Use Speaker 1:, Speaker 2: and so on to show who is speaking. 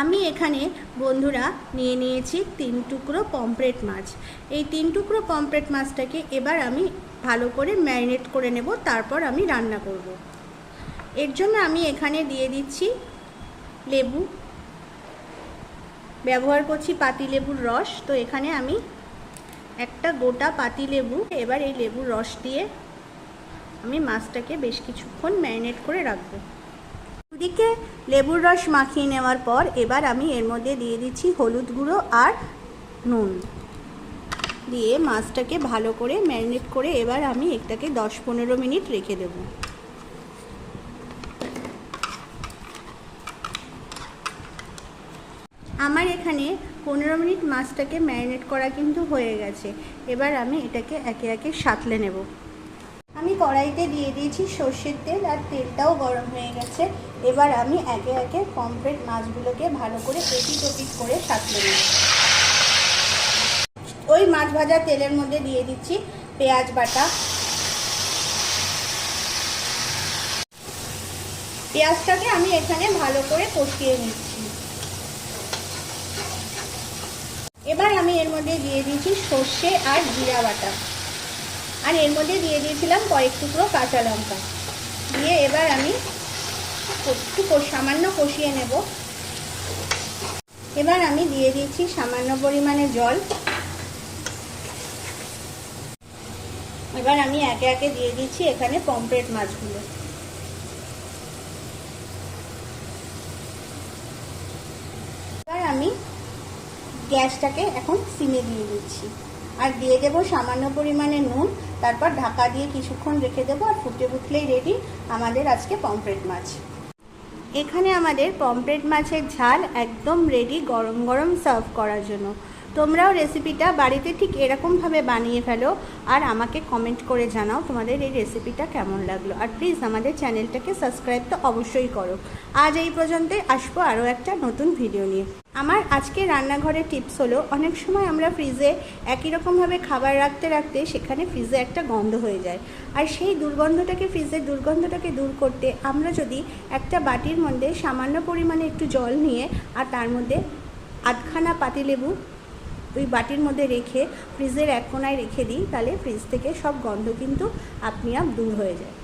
Speaker 1: আমি এখানে বন্ধুরা নিয়ে নিয়েছি তিন টুকরো পমফ্রেট মাছ। এই তিন টুকরো পমফ্রেট মাছটাকে এবার আমি ভালো করে ম্যারিনেট করে নেব, তারপর আমি রান্না করব। এর জন্য আমি এখানে দিয়ে দিচ্ছি লেবু। ব্যবহার করছি পাতি লেবুর রস। তো এখানে আমি একটা গোটা পাতি লেবু, এবার এই লেবুর রস দিয়ে আমি মাছটাকে বেশ কিছুক্ষণ ম্যারিনেট করে রাখব। ওদিকে লেবুর রস মাখিয়ে নেওয়ার পর এবার আমি এর মধ্যে দিয়ে দিচ্ছি হলুদ গুঁড়ো আর নুন। দিয়ে মাছটাকে ভালো করে ম্যারিনেট করে এবার আমি এটাকে দশ পনেরো মিনিট রেখে দেব। আমার এখানে পনেরো মিনিট মাছটাকে ম্যারিনেট করা কিন্তু হয়ে গেছে। এবার আমি এটাকে একে একে সাঁতলে নেব। আমি কড়াইতে দিয়ে দিয়েছি সর্ষের তেল আর তেলটাও গরম হয়ে গেছে। এবার আমি একে একে পমফ্রেট মাছগুলোকে ভালো করে এপিট ওপিট করে সাঁতলে নেব। ওই মাছ ভাজা তেলের মধ্যে দিয়ে দিচ্ছি পেঁয়াজ বাটা। পেঁয়াজটাকে আমি এখানে ভালো করে কষিয়ে নিচ্ছি। এবার আমি এর মধ্যে দিয়ে দিচ্ছি সর্ষে আর জিরা বাটা। আর এর মধ্যে দিয়ে দিয়েছিলাম কয়েক টুকরো কাঁচা লঙ্কা। দিয়ে এবার আমি একটু সামান্য কষিয়ে নেব। এবার আমি দিয়ে দিচ্ছি সামান্য পরিমাণে জল। এবার আমি একে একে দিয়ে দিচ্ছি এখানে পমফ্রেট মাছগুলো। এবার আমি গ্যাসটাকে এখন সিমে দিয়ে দিচ্ছি। আর দিয়ে দেবো সামান্য পরিমাণে নুন, তারপর ঢাকা দিয়ে কিছুক্ষণ রেখে দেবো আর ফুটে ফুটলেই রেডি আমাদের আজকে পমফ্রেট মাছ। এখানে আমাদের পমফ্রেট মাছের ঝাল একদম রেডি গরম গরম সার্ভ করার জন্য। তোমরাও রেসিপিটা বাড়িতে ঠিক এরকমভাবে বানিয়ে ফেলো আর আমাকে কমেন্ট করে জানাও তোমাদের এই রেসিপিটা কেমন লাগল। আর প্লিজ আমাদের চ্যানেলটাকে সাবস্ক্রাইব তো অবশ্যই করো। আজ এই পর্যন্তই, আসব আরও একটা নতুন ভিডিও নিয়ে। আমার আজকে রান্নাঘরের টিপস হলো, অনেক সময় আমরা ফ্রিজে একই রকমভাবে খাবার রাখতে রাখতে সেখানে ফ্রিজে একটা গন্ধ হয়ে যায়। আর সেই দুর্গন্ধটাকে ফ্রিজের দুর্গন্ধটাকে দূর করতে আমরা যদি একটা বাটির মধ্যে সামান্য পরিমাণে একটু জল নিয়ে আর তার মধ্যে আধখানা পাতিলেবু ওই বাটির মধ্যে রেখে ফ্রিজের এক কোনায় রেখে দিই, তাহলে ফ্রিজ থেকে সব গন্ধ কিন্তু আপনি আপ দূর হয়ে যায়।